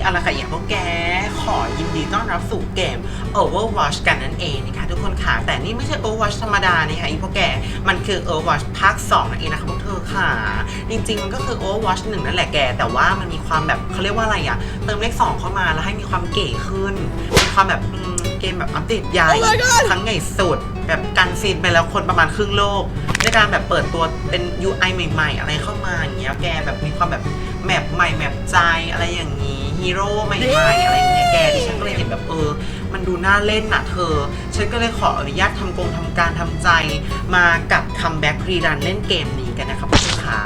เอาละค่ะอย่างพวกแก ขอยินดีต้อนรับสู่เกม Overwatch กันนั่นเองนะคะทุกคนค่ะ แต่นี่ไม่ใช่ Overwatch ธรรมดานะคะอีพวกแก มันคือ Overwatch ภาค2นั่นเองนะคะพวกเธอค่ะ จริงๆ มันก็คือ Overwatch 1 นั่นแหละแก แต่ว่ามันมีความแบบเขาเรียกว่าอะไรอะเติมเลข 2 เข้ามาแล้วให้มีความเก๋ขึ้น มีความแบบอืมเกมแบบอัปเดตใหญ่ครั้งใหญ่สุด แบบการซีนไปแล้วคนประมาณครึ่งโลกในการแบบเปิดตัวเป็น UI ใหม่ ๆ อะไรเข้ามาอย่างเงี้ยแกแบบมีความแบบ แมปใหม่แมปใจอะไรอย่างงี้ฮีโร่ใหม่ๆอะไรอย่างเงี้ยแกดิฉันก็เลยเห็นแบบเออ มันดูน่าเล่นน่ะเธอ ฉันก็เลยขออนุญาตทำกงทำการทำใจมากับคัมแบ็กรีรันเล่นเกมนี้กันนะครับทุกคนขา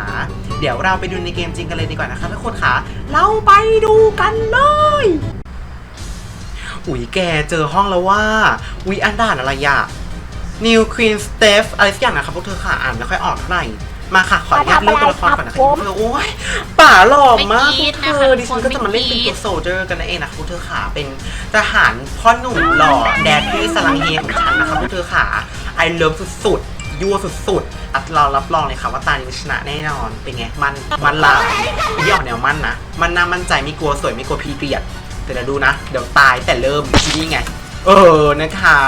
เดี๋ยวเราไปดูในเกมจริงกันเลยดีกว่านะคะทุกคนขาเราไปดูกันเลยอุ๊ยแกเจอห้องแล้วว่าวิอันดานอะไรอะ New Queen Steph อะไรสักอย่างนะครับพวกเธอค่ะอ่านไม่ค่อยออกเท่าไหร่ มาค่ะ ขออนุญาตเลือกตัวละครก่อนนะคะพวกเธอโอ้ยป่าหล่อมากพวกเธอดิฉันก็จะมาเล่นเป็นตัวโซลเจอร์กันนั่นเองนะคะพวกเธอค่ะเป็นทหารพ่อหนุ่มหล่อแดดดี้สลังเฮของฉันนะคะพวกเธอค่ะไอเลิฟสุดๆยั่วสุดๆอัดเรารับรองเลยค่ะว่าตานี้ชนะแน่นอนเป็นไงมันมันลายที่ออกแนวมันนะมันน่ามั่นใจไม่กลัวสวยไม่กลัวพีเกลียดแต่เดี๋ยวดูนะ เดี๋ยวตายแต่เริ่มที่นี่ไง เออนะคะ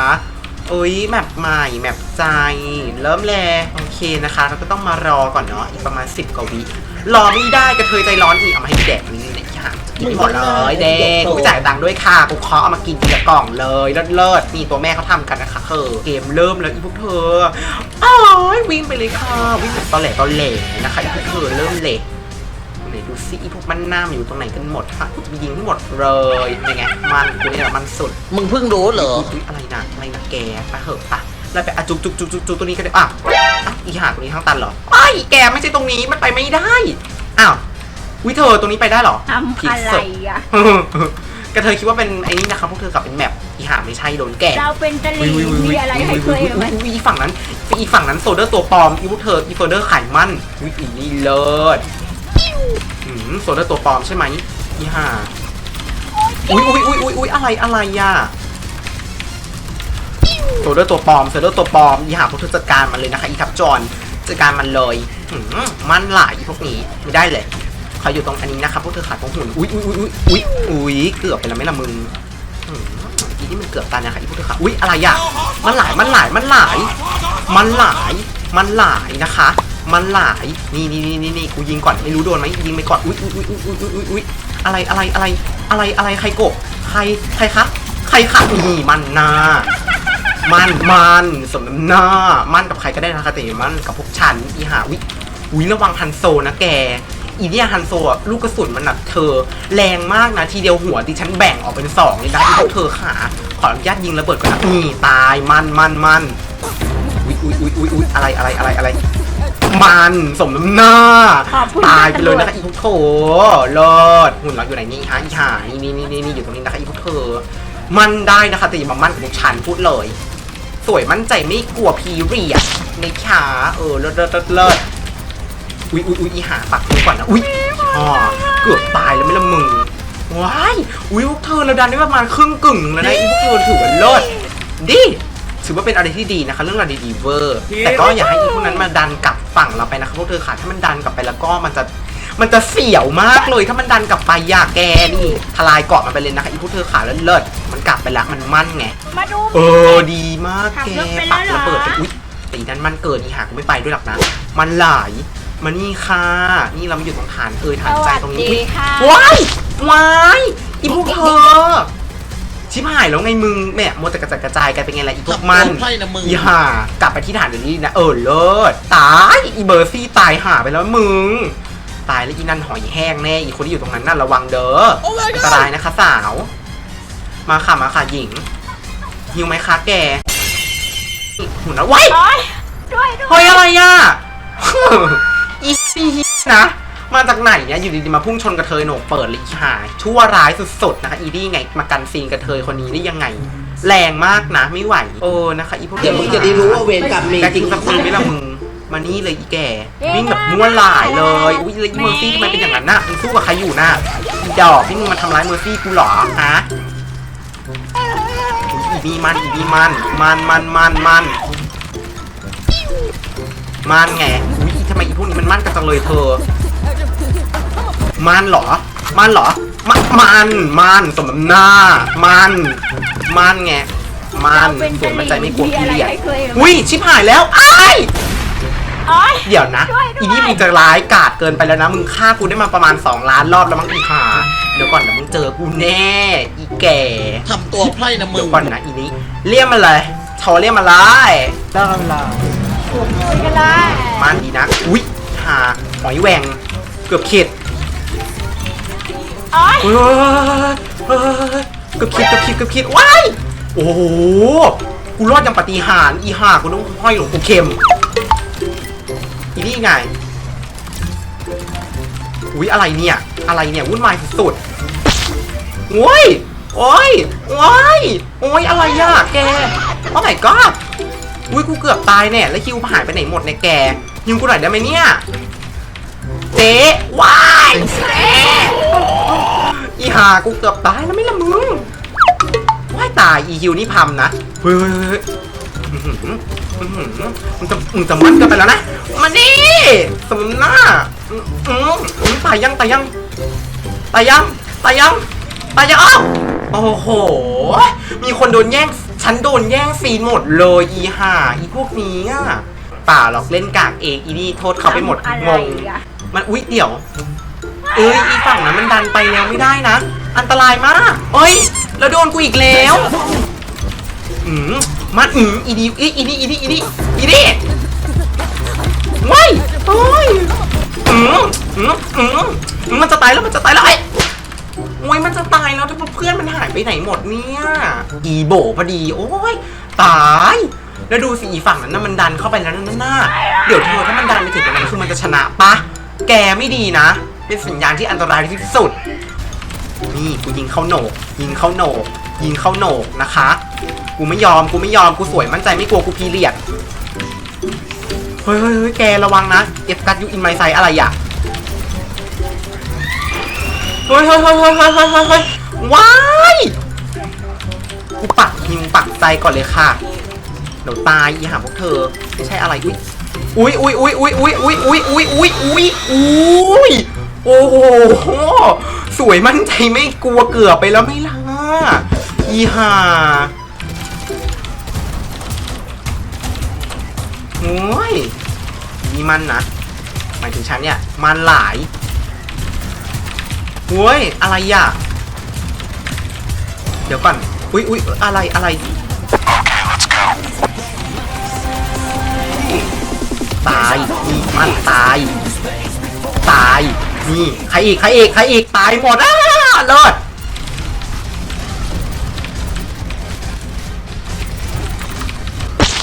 โอ้ยแมปใหม่แมปใจ เริ่มแลโอเคนะคะ เราก็ต้องมารอก่อนเนาะอีกประมาณ 10 กว่าวิรอไม่ได้กระเทยใจร้อนอีกเอามาให้แดกนี่เนี่ยค่ะกินให้หมดเลยเด็กกูจ่ายตังค์ด้วยค่ะกูเคาะเอามากินทีละกล่องเลยเลิศเลิศนี่ตัวแม่เขาทำกันนะคะเออเกมเริ่มแล้วอีพวกเธออ้ายวิ่งไปเลยค่ะวิ่งแบบตอแหลตอแหลนะคะอีพวกเธอเริ่มเละ ไหนดูซิอีพวกมันหน้ามันอยู่ตรงไหนกันหมดค่ะมียิงทั้งหมดเลยเป็นไงมันกูนี่แหละมันสุดมึงเพิ่งรู้เหรออุ๊ยอะไรนะอะไรนะแกไปเหอะปะแล้วไปอะจุกจุกจุกจุกจุกตัวนี้ก็ได้อะอะอีหาตัวนี้ทางตันเหรอไอ้ยแกไม่ใช่ตรงนี้มันไปไม่ได้อ้าววิเธอตรงนี้ไปได้เหรอทำอะไรอะ กระเทยคิดว่าเป็นไอ้นี่นะครับพวกเธอกลับเป็นแมปอีหาไม่ใช่โดนแกล้งเราเป็นตะลีมีอะไรให้เคยไหมอุ๊ยอีฝั่งนั้นอีฝั่งนั้นโซเดอร์ตัวปลอมอีพวกเธออีโซเดอร์ไขมันวิอีนี่เลิศ อืมโซเดอร์ตัวปลอมใช่ไหมอีห่าอุ้ยอุ้ยอุ้ยอุ้ยอุ้ยอะไรอะไรอะโซเดอร์ตัวปลอมโซเดอร์ตัวปลอมอีห่าพวกเธอจัดการมันเลยนะคะอีทับจอนจัดการมันเลยมันหลายพวกนี้ไม่ได้เลยเขาอยู่ตรงอันนี้นะครับพวกเธอขาดตรงหุ่นอุ้ยอุ้ยอุ้ยอุ้ยอุ้ยเกือบไปแล้วไม่ละมึงอีนี่มันเกือบตายนะคะอีพวกเธอค่ะอุ๊ยอะไรอะมันหลายมันหลายมันหลาย มันหลาย มันหลายนะคะ มันหลาย นี่นี่นี่นี่นี่กูยิงก่อนไม่รู้โดนไหมยิงไปก่อน อุ๊ยอุ๊ยอุ๊ยอุ๊ยอุ๊ยอุ๊ยอุ๊ยอะไรอะไรอะไรอะไรอะไรใครโกบใครใครคะใครคะนี่มันนามันมันสมน้ำหน้ามันกับใครก็ได้นะคะแต่มันกับพวกฉันอีหาวิวิระวังฮันโซนะแก อีเนี่ยฮันโซอะลูกกระสุนมันหนักเธอ แรงมากนะทีเดียวหัวดิฉันแบ่งออกเป็นสองเลยนะพวกเธอขาขออนุญาตยิงระเบิดก่อนนะนี่ตายมันมันมันอุ๊ยอุ๊ยอุ๊ยอุ๊ยอุ๊ยอะไรอะไรอะไรอะไร มันสมน้ำหน้า ขอบคุณตายไปเลยนะคะอีพวกโถเลิศหุ่นเราอยู่ไหนนี่ฮะอีห่านี่นี่นี่นี่อยู่ตรงนี้นะคะอีพวกเธอมันได้นะคะแต่อย่ามามั่นกับพวกฉันพูดเลย สวยมั่นใจไม่กลัวพีเรียดในขาเออเลิศเลิศเลิศเลิศอุ้ยอุ้ยอุ้ยอีหาปักมือก่อนนะอุ้ยอ๋อเกือบตายแล้วไม่ละมึงว้ายอุ้ยพวกเธอเราดันได้ประมาณครึ่งกึ่งแล้วนะอีพวกเธอถือว่าเลิศดิ ถือว่าเป็นอะไรที่ดีนะคะ เรื่องราวดีๆเวอร์แต่ก็อย่าให้อีพวกนั้นมาดันกลับฝั่งเราไปนะคะพวกเธอค่ะถ้ามันดันกลับไปแล้วก็มันจะมันจะเสียวมากเลยถ้ามันดันกลับไปอย่าแกนี่ทลายเกาะมันไปเลยนะคะอีพวกเธอขาเลิศเลิศมันกลับไปแล้วมันมั่นไง มาดูเออดีมากแกขับรถไปปักแล้วเหรอระเบิดไปอุ๊ยตีนั้นมันเกิดอีหากูไม่ไปด้วยหรอกนะ มันหลายมานี่ค่ะ นี่เรามาอยู่ตรงฐานเอยฐานใจตรงนี้สวัสดีอุ๊ยค่ะว้ายว้ายอีพวกเธอ ชิบหายแล้วไงมึงแหม่มัวแต่กระจัดกระจายกันเป็นไงล่ะอีพวกมันไพ่นะมึงอีห่ากลับไปที่ฐานเดี๋ยวนี้นะเออเลิศตายอีเบอร์ซี่ตายห่าไปแล้วมึง ตายแล้วอีนั่นหอยแห้งแน่อีคนที่อยู่ตรงนั้นน่ะระวังเด้ออันตรายนะคะสาว มาค่ะมาค่ะหญิงหิวไหมคะแกหุ่นนะว้ายโอ๊ยด้วยด้วยเฮ้ยอะไรอะอีซี่นะ มาจากไหนเนี่ยอยู่ดีๆมาพุ่งชนกระเทยโหนกเปิดเลยอีหายชั่วร้ายสุดๆนะคะอีนี่ไงมากันซีนกระเทยคนนี้ได้ยังไง แรงมากนะไม่ไหวโอ้นะคะอีพวกเดี๋ยวมึงจะได้รู้ว่าเวรกรรมมีแกจจริริงงสักคนไหม่ละมึงมานี่เลยอีแกวิ่งแบบม้วนหลายเลยอุ้ยแล้วอีเมอร์ซี่ทำไมเป็นอย่างนั้นน่ะมึงสู้กับใครอยู่น่ะอีดอกที่มึงมาทำร้ายเมอร์ซี่กูเหรอฮะอุ๊ยอีนี่มันอีนี่มันมันมันมันมัน มันไงอุ้ยทำไมอีพวกนี้มันมั่นกันจังเลยเธอ มันเหรอ มันเหรอมันมันมันสมน้ำหน้า มัน มันไง มันเราเป็นสวนมันใจไม่กลัวมีอะไรเกลียดให้เคยเห็นอุ้ยชิบหายแล้วอ้ายโอ๊ยเดี๋ยวนะช่วยด้วยอีนี่มึงจะร้ายกาจเกินไปแล้วนะ มึงฆ่ากูได้มาประมาณ 2 ล้านรอบแล้วมั้งอีห่าเดี๋ยวก่อนเดี๋ยวมึงเจอกูแน่ อีแก่ทำตัวไพร่นะมึเดี๋ยงวก่อนนะอีนี้เรียกมาเลยโชว์เรียกมาเลยได้เวลาคุยกันเลยมันดีนะ อุ้ยหาหอยแหวงเกือบขิด โอ๊ยเฮ้ยเฮ้ยกือบขิดกือบขิดกือบขิดว้ายโอ้โหกูรอดย่างปฏิหารอีห่ากูต้องห้อยหลวงปู่เข็มอีนี่ไงอุ้ยอะไรเนี่ย อะไรเนี่ยวุ่นวายสุดๆโอ้ยโอ้ยโอ้ยโอ้ยอะไรอะแกโอ้ my god อุ้ยกูเกือบตายแน่แล้วคิวหายไปไหนหมดเนี่ยแกยิงกูหน่อยได้ไหมเนี่ย เจ๊ว้ายเจ๊อีหากูเกือบตายแล้วไม่ละมึงว้ายตายอีฮิวนี่พัมนะเฮ้ยเฮ้ยเฮ้ยอื้อหืออื้อหือมึงจะมึงจะมันกันไปแล้วนะมานี่สมน้ำหน้าอืมอืมอืมตายยังตายยังตายยังตายยังตายยังอ้าวโอ้โห มีคนโดนแย่ง ฉันโดนแย่งซีนหมดเลยอีห่าอีพวกนี้อะป่าหรอกเล่นกากเองอีนี่โทษเขาไปหมดทำอะงไรงอะ มันอุ๊ยเดี๋ยว เอ้ยอีฝั่งนั้นมันดันไปแล้วไม่ได้นะ อันตรายมากเอ้ย แล้วโดนกูอีกแล้ว อืมมันอืมอีดีอีอีนี่อีนี่อีนี่อีนี่ว้ายโอ้ยอืมอืมอืมมันจะตายแล้วมันจะตายแล้วไอ้โอ้ยมันจะตายแล้วถ้าเพื่อนมันหายไปไหนหมดเนี่ยอีโบพอดี โอ้ยตายแล้วดูสิอีฝั่งนั้นน่ะมันดันเข้าไปแล้วนั่นน่ะเดี๋ยวเธอถ้ามันดันไปถึงตรงนั้นคือมันจะชนะปะ แกไม่ดีนะ เป็นสัญญาณที่อันตรายที่สุด นี่กูยิงเข้าโหนก ยิงเข้าโหนก ยิงเข้าโหนกนะคะ กูไม่ยอม กูไม่ยอม กูสวยมั่นใจไม่กลัวกูพีเรียด เฮ้ยเฮ้ยแกระวังนะ เอฟกัสยูอินไมไซอะไรอะ เฮ้ยเฮ้ยเฮ้ยเฮ้ยเฮ้ยเฮ้ยเฮ้ยว้ายกูปักยิงปักใจก่อนเลยค่ะเดี๋ยวตายอีหาพวกเธอ ไม่ใช่อะไร อุ้ย อุ้ยอุ้ยอุ้ยอุ้ยอุ้ยอุ้ยอุ้ยอุ้ยอุ้ยอุ้ยอุ้ยโอ้โหสวยมั่นใจไม่กลัวเกือบไปแล้วไม่ล่ะอีห่าโอ้ยนี่มันนะหมายถึงฉันเนี่ย มันหลายโอ้ยอะไรอะ เดี๋ยวก่อน อุ๊ยอุ๊ยอะไรอะไร ตายนี่มันตาย ตายนี่ใครอีกใครอีกใครอีกตายหมดอะเลิศ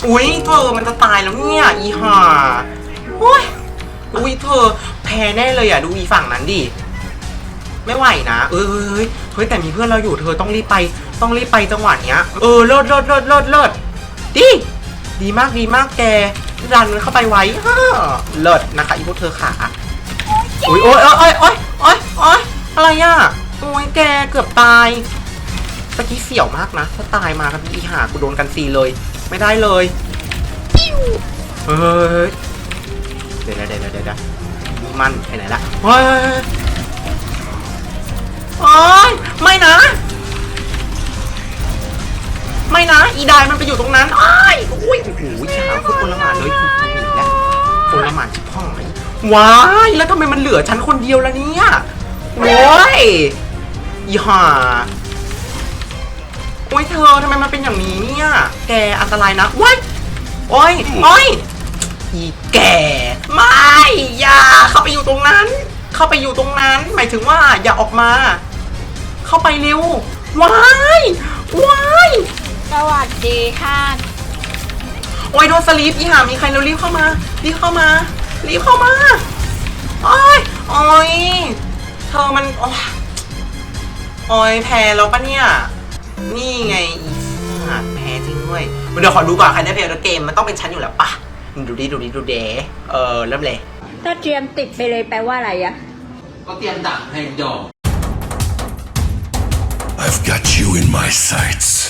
อุ้ยเธอมันจะตายแล้วเนี่ยอีห่าโอ้ยอุ้ยเธอแพ้แน่เลยอะดูอีฝั่งนั้นดิไม่ไหวนะเออเฮ้ยเฮ้ยแต่มีเพื่อนเราอยู่เธอต้องรีบไป ต้องรีบไปจังหวะเนี้ยเออเลิศเลิศเลิศเลิศเลิศดี ดีมากดีมากแกดันมันเข้าไปไว้ฮ่าเลิศนะคะอีพวกเธอขาอุ้ยโอ้ยโอ้ยโอ้ยโอ้ยโอ้ยอะไรอะโอ้ยแกเกือบตายตะกี้เสี่ยวมากนะถ้าตายมากับอีหากูโดนกันซีเลย ไม่ได้เลยเฮ้ยเดี๋ยวเดี๋ยวเดี๋ยวเดดมีมันไปไหนละเฮ้ยโอ๊ยไม่นะ ไม่นะ อีดายมันไปอยู่ตรงนั้นอ้ายอุ้ยโอ้โหฉาวคือคนละหมาดเลยกูหนีแล้วคนละหมาดชิบห้อยว้ายแล้วทำไมมันเหลือฉันคนเดียวล่ะเนี่ยโว้ยอีห่าโอ้ยเธอทำไมมันเป็นอย่างนี้เนี่ย แกอันตรายนะว้ายโอ้ยโอ้ยอีแกไม่อย่าเข้าไปอยู่ตรงนั้น เข้าไปอยู่ตรงนั้น หมายถึงว่าอย่าออกมา เข้าไปเร็วว้ายว้ายสวัส ดีค่ะ โอ้ยโดนสลีปอีห่ามีใครเร็วรีบเข้ามา รีบเข้ามา รีบเข้ามา โอ้ยโอ้ยเธอมัน โอ้ยโอ้ยแพ้แล้วปะเนี่ย นี่ไงอีสัตว์แพ้จริงด้วยเดี๋ยวขอดูก่อนใครได้เพลย์แล้วเกมมันต้องเป็นฉันอยู่แล้วปะดูดิดูดิดูเดเออเริ่มเลย ถ้าเตรียมติดไปเลยแปลว่าอะไรอะก็เตรียมดักให้ดอก I've got you in my sights.